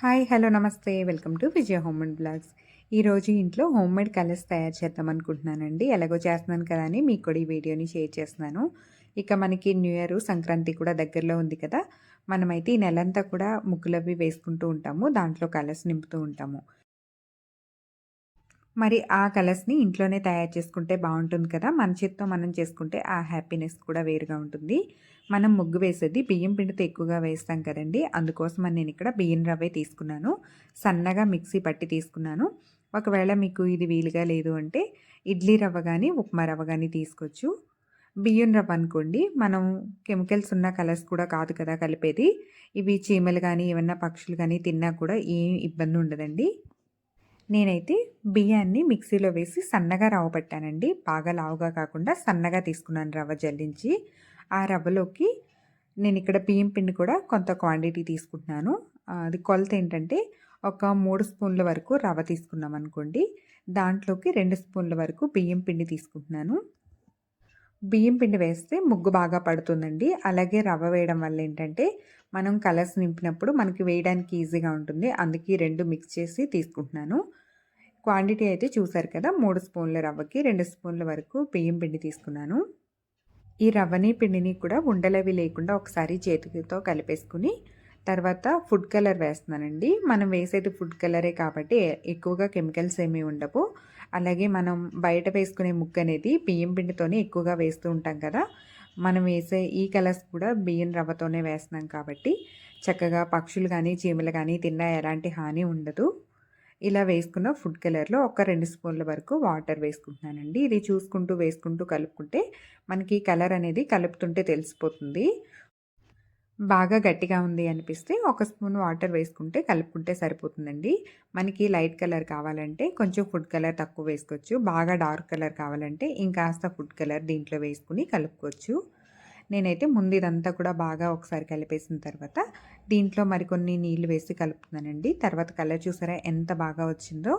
Hi hello నమస్తే. Welcome to Vijaya home and blogs. ఈరోజు ఇంట్లో హోమ్ మేడ్ కలర్స్ తయారు చేద్దాం అనుకుంటున్నానండి. ఎలాగో చేస్తున్నాను కదా అని మీకు కూడా ఈ వీడియోని షేర్ చేస్తున్నాను. ఇక మనకి న్యూ ఇయర్ సంక్రాంతి కూడా దగ్గరలో ఉంది కదా. మనమైతే ఈ నెలంతా కూడా ముగ్గులవి వేసుకుంటూ ఉంటాము దాంట్లో కలర్స్ నింపుతూ ఉంటాము. మరి ఆ కలర్స్ని ఇంట్లోనే తయారు చేసుకుంటే బాగుంటుంది కదా! మన చేత్తో మనం చేసుకుంటే ఆ హ్యాపీనెస్ కూడా వేరుగా ఉంటుంది. మనం ముగ్గు వేసేది బియ్యం పిండితో ఎక్కువగా వేస్తాం కదండి! అందుకోసం నేను ఇక్కడ బియ్యం రవ్వే తీసుకున్నాను. సన్నగా మిక్సీ పట్టి తీసుకున్నాను. ఒకవేళ మీకు ఇది వీలుగా లేదు అంటే ఇడ్లీ రవ్వ కానీ ఉప్మా రవ్వ కానీ తీసుకోవచ్చు. బియ్యం రవ్వ అనుకోండి మనం కెమికల్స్ ఉన్న కలర్స్ కూడా కాదు కదా కలిపేది. ఇవి చీమలు కానీ ఏమన్నా పక్షులు కానీ తిన్నా కూడా ఏం ఇబ్బంది ఉండదండి. నేనైతే బియ్యాన్ని మిక్సీలో వేసి సన్నగా రవ్వ పట్టానండి. బాగా లావుగా కాకుండా సన్నగా తీసుకున్నాను రవ్వ జల్లించి. ఆ రవ్వలోకి నేను ఇక్కడ బియ్యం పిండి కూడా కొంత క్వాంటిటీ తీసుకుంటున్నాను. అది కొలత ఏంటంటే ఒక మూడు స్పూన్ల వరకు రవ్వ తీసుకున్నాం అనుకోండి దాంట్లోకి రెండు స్పూన్ల వరకు బియ్యం పిండి తీసుకుంటున్నాను. బియ్యం పిండి వేస్తే ముగ్గు బాగా పడుతుందండి. అలాగే రవ్వ వేయడం వల్ల ఏంటంటే మనం కలర్స్ నింపినప్పుడు మనకి వేయడానికి ఈజీగా ఉంటుంది. అందుకే రెండు మిక్స్ చేసి తీసుకుంటున్నాను. క్వాంటిటీ అయితే చూసారు కదా మూడు స్పూన్ల రవ్వకి రెండు స్పూన్ల వరకు బియ్యం పిండి తీసుకున్నాను. ఈ రవ్వని పిండిని కూడా ఉండలవి లేకుండా ఒకసారి చేతితో కలిపేసుకుని తర్వాత ఫుడ్ కలర్ వేస్తున్నానండి. మనం వేసేది ఫుడ్ కలరే కాబట్టి ఎక్కువగా కెమికల్స్ ఏమీ ఉండవు. అలాగే మనం బయట వేసుకునే ముక్క అనేది బియ్యం పిండితోనే ఎక్కువగా వేస్తూ ఉంటాం కదా. మనం వేసే ఈ కలర్స్ కూడా బియ్యం రవ్వతోనే వేస్తున్నాం కాబట్టి చక్కగా పక్షులు కానీ చీమలు కానీ తిన్నా ఎలాంటి హాని ఉండదు. ఇలా వేసుకున్న ఫుడ్ కలర్లో ఒక రెండు స్పూన్ల వరకు వాటర్ వేసుకుంటున్నానండి. ఇది చూసుకుంటూ వేసుకుంటూ కలుపుకుంటే మనకి కలర్ అనేది కలుపుతుంటే తెలిసిపోతుంది. బాగా గట్టిగా ఉంది అనిపిస్తే ఒక స్పూన్ వాటర్ వేసుకుంటే కలుపుకుంటే సరిపోతుందండి. మనకి లైట్ కలర్ కావాలంటే కొంచెం ఫుడ్ కలర్ తక్కువ వేసుకోవచ్చు. బాగా డార్క్ కలర్ కావాలంటే ఇంకాస్త ఫుడ్ కలర్ దీంట్లో వేసుకుని కలుపుకోవచ్చు. నేనైతే ముందు ఇదంతా కూడా బాగా ఒకసారి కలిపేసిన తర్వాత దీంట్లో మరికొన్ని నీళ్ళు వేసి కలుపుతున్నానండి. తర్వాత కలర్ చూసారా ఎంత బాగా వచ్చిందో.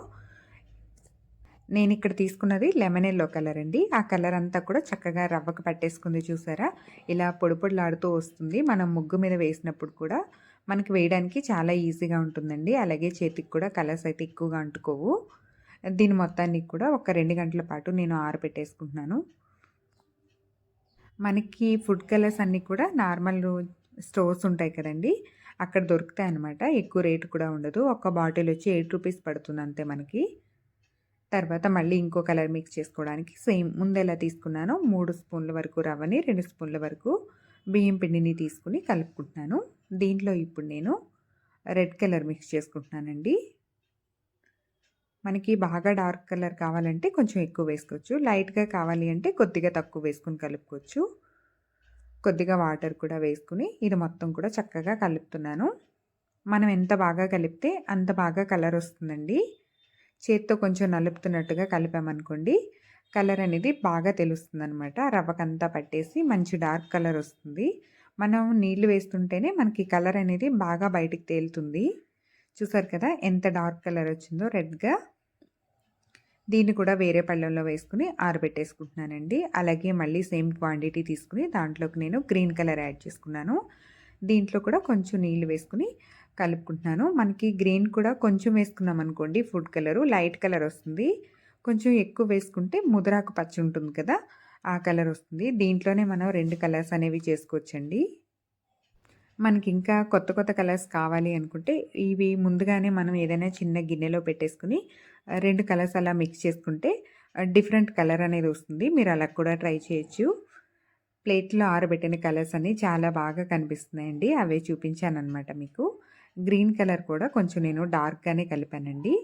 నేను ఇక్కడ తీసుకున్నది లెమన్ ఎల్లో కలర్ అండి. ఆ కలర్ అంతా కూడా చక్కగా రవ్వకు పట్టేసుకుంది చూసారా? ఇలా పొడి పొడిలాడుతూ వస్తుంది. మనం ముగ్గు మీద వేసినప్పుడు కూడా మనకి వేయడానికి చాలా ఈజీగా ఉంటుందండి. అలాగే చేతికి కూడా కలర్స్ అయితే ఎక్కువగా అంటుకోవు. దీని మొత్తానికి కూడా ఒక రెండు గంటల పాటు నేను ఆరబెట్టేసుకుంటున్నాను మనకి ఫుడ్ కలర్స్ అన్నీ కూడా నార్మల్ స్టోర్స్ ఉంటాయి కదండి. అక్కడ దొరుకుతాయి అనమాట ఎక్కువ రేటు కూడా ఉండదు. ఒక బాటిల్ వచ్చి ఎయిట్ రూపీస్ పడుతుంది అంతే మనకి. తర్వాత మళ్ళీ ఇంకో కలర్ మిక్స్ చేసుకోవడానికి సేమ్ ముందు ఎలా తీసుకున్నానో. మూడు స్పూన్ల వరకు రవ్వని రెండు స్పూన్ల వరకు బియ్యం పిండిని తీసుకుని కలుపుకుంటున్నాను. దీంట్లో ఇప్పుడు నేను రెడ్ కలర్ మిక్స్ చేసుకుంటున్నానండి. మనకి బాగా డార్క్ కలర్ కావాలంటే కొంచెం ఎక్కువ వేసుకోవచ్చు. లైట్గా కావాలి అంటే కొద్దిగా తక్కువ వేసుకుని కలుపుకోవచ్చు. కొద్దిగా వాటర్ కూడా వేసుకుని ఇది మొత్తం కూడా చక్కగా కలుపుతున్నాను. మనం ఎంత బాగా కలిపితే అంత బాగా కలర్ వస్తుందండి. చేత్తో కొంచెం నలుపుతున్నట్టుగా కలిపామనుకోండి కలర్ అనేది బాగా తెలుస్తుంది అనమాట రవ్వకంతా పట్టేసి మంచి డార్క్ కలర్ వస్తుంది. మనం నీళ్ళు వేస్తుంటేనే మనకి కలర్ అనేది బాగా బయటికి తేలుతుంది. చూసారు కదా ఎంత డార్క్ కలర్ వచ్చిందో రెడ్గా. దీన్ని కూడా వేరే పళ్ళెంలో వేసుకుని ఆరబెట్టేసుకుంటున్నానండి. అలాగే మళ్ళీ సేమ్ క్వాంటిటీ తీసుకుని దాంట్లోకి నేను గ్రీన్ కలర్ యాడ్ చేసుకున్నాను. దీంట్లో కూడా కొంచెం నీళ్ళు వేసుకుని కలుపుకుంటున్నాను. మనకి గ్రీన్ కూడా కొంచెం వేసుకున్నాం అనుకోండి ఫుడ్ కలరు లైట్ కలర్ వస్తుంది. కొంచెం ఎక్కువ వేసుకుంటే ముదరాకు పచ్చి ఉంటుంది కదా ఆ కలర్ వస్తుంది. దీంట్లోనే మనం రెండు కలర్స్ అనేవి చేసుకోవచ్చండి. మనకి ఇంకా కొత్త కొత్త కలర్స్ కావాలి అనుకుంటే ఇవి ముందుగానే మనం ఏదైనా చిన్న గిన్నెలో పెట్టేసుకుని రెండు కలర్స్ అలా మిక్స్ చేసుకుంటే డిఫరెంట్ కలర్ అనేది వస్తుంది. మీరు అలా కూడా ట్రై చేయొచ్చు. ప్లేట్లో ఆరబెట్టిన కలర్స్ అన్నీ చాలా బాగా కనిపిస్తున్నాయండి. అవే చూపించాను అనమాట మీకు. గ్రీన్ కలర్ కూడా కొంచెం నేను డార్క్గానే కలిపానండి.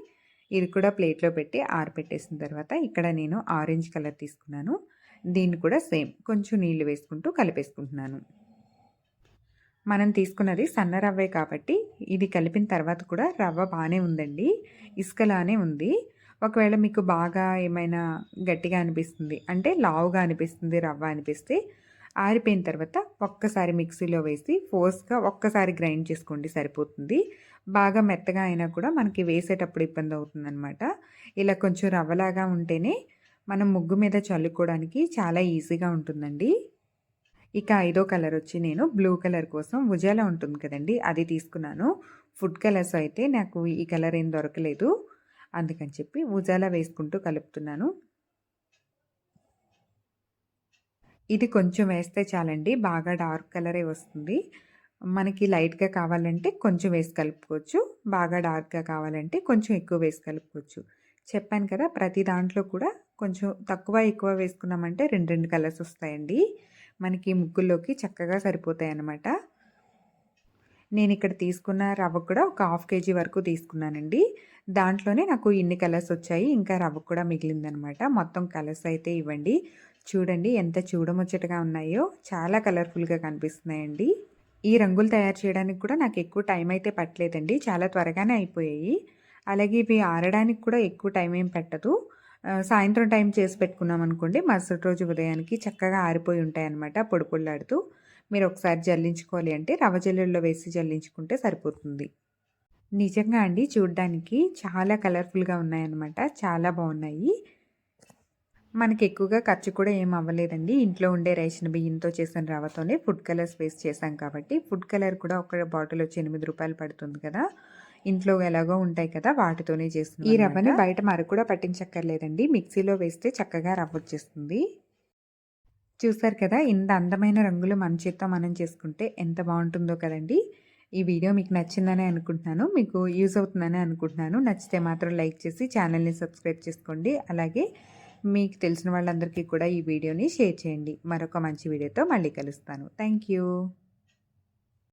ఇది కూడా ప్లేట్లో పెట్టి ఆరబెట్టేసిన తర్వాత ఇక్కడ నేను ఆరెంజ్ కలర్ తీసుకున్నాను. దీన్ని కూడా సేమ్ కొంచెం నీళ్ళు వేసుకుంటూ కలిపేసుకుంటున్నాను. మనం తీసుకున్నది సన్న రవ్వే కాబట్టి ఇది కలిపిన తర్వాత కూడా రవ్వ బాగానే ఉందండి. ఇసుకలానే ఉంది. ఒకవేళ మీకు బాగా ఏమైనా గట్టిగా అనిపిస్తుంది అంటే లావుగా అనిపిస్తుంది రవ్వ అనిపిస్తే ఆరిపోయిన తర్వాత ఒక్కసారి మిక్సీలో వేసి ఫోర్స్గా ఒక్కసారి గ్రైండ్ చేసుకోండి సరిపోతుంది. బాగా మెత్తగా అయినా కూడా మనకి వేసేటప్పుడు ఇబ్బంది అవుతుందన్నమాట. ఇలా కొంచెం రవ్వలాగా ఉంటేనే మనం ముగ్గు మీద చల్లుకోవడానికి చాలా ఈజీగా ఉంటుందండి. ఇక ఐదో కలర్ వచ్చి నేను బ్లూ కలర్ కోసం ఉజాల ఉంటుంది కదండి అది తీసుకున్నాను. ఫుడ్ కలర్స్ అయితే నాకు ఈ కలర్ ఏం దొరకలేదు. అందుకని చెప్పి ఉజాల వేసుకుంటూ కలుపుతున్నాను. ఇది కొంచెం వేస్తే చాలండి బాగా డార్క్ కలరే వస్తుంది. మనకి లైట్గా కావాలంటే కొంచెం వేసి కలుపుకోవచ్చు బాగా డార్క్గా కావాలంటే కొంచెం ఎక్కువ వేసి కలుపుకోవచ్చు. చెప్పాను కదా ప్రతి దాంట్లో కూడా కొంచెం తక్కువ ఎక్కువ వేసుకున్నామంటే రెండు రెండు కలర్స్ వస్తాయండి. మనకి ముగ్గుల్లోకి చక్కగా సరిపోతాయి అన్నమాట నేను ఇక్కడ తీసుకున్న రవ్వ కూడా ఒక హాఫ్ కేజీ వరకు తీసుకున్నానండి. దాంట్లోనే నాకు ఇన్ని కలర్స్ వచ్చాయి ఇంకా రవ్వ కూడా మిగిలిందనమాట మొత్తం కలర్స్ అయితే ఇవ్వండి. చూడండి ఎంత చూడముచ్చటగా ఉన్నాయో. చాలా కలర్ఫుల్గా కనిపిస్తున్నాయండి. ఈ రంగులు తయారు చేయడానికి కూడా నాకు ఎక్కువ టైం అయితే పట్టలేదండి. చాలా త్వరగానే అయిపోయాయి. అలాగే ఇవి ఆరడానికి కూడా ఎక్కువ టైం ఏం పెట్టదు. సాయంత్రం టైం చేసి పెట్టుకున్నాం అనుకోండి మరుసటి రోజు ఉదయానికి చక్కగా ఆరిపోయి ఉంటాయి అన్నమాట పొడి పొళ్ళాడుతూ. మీరు ఒకసారి జల్లించుకోవాలి అంటే రవ్వ జల్లుల్లో వేసి జల్లించుకుంటే సరిపోతుంది. నిజంగా అండి చూడ్డానికి చాలా కలర్ఫుల్గా ఉన్నాయన్నమాట. చాలా బాగున్నాయి. మనకి ఎక్కువగా ఖర్చు కూడా ఏం అవ్వలేదండి. ఇంట్లో ఉండే రేషన్ బియ్యంతో చేసిన రవ్వతోనే ఫుడ్ కలర్స్ వేస్ట్ చేసాం కాబట్టి ఫుడ్ కలర్ కూడా ఒక బాటిల్ వచ్చి ఎనిమిది రూపాయలు పడుతుంది కదా. ఇంట్లో ఎలాగో ఉంటాయి కదా వాటితోనే చేస్తుంది ఈ రవ్వని బయట మరకు కూడా పట్టించక్కర్లేదండి. మిక్సీలో వేస్తే చక్కగా రవ్వ వచ్చేస్తుంది. చూసారు కదా ఇంత అందమైన రంగులు మన చేత్తో మనం చేసుకుంటే ఎంత బాగుంటుందో కదండి. ఈ వీడియో మీకు నచ్చిందని అనుకుంటున్నాను. మీకు యూజ్ అవుతుందని అనుకుంటున్నాను. నచ్చితే మాత్రం లైక్ చేసి ఛానల్ని సబ్స్క్రైబ్ చేసుకోండి. అలాగే మీకు తెలిసిన వాళ్ళందరికీ కూడా ఈ వీడియోని షేర్ చేయండి. మరొక మంచి వీడియోతో మళ్ళీ కలుస్తాను. Thank you.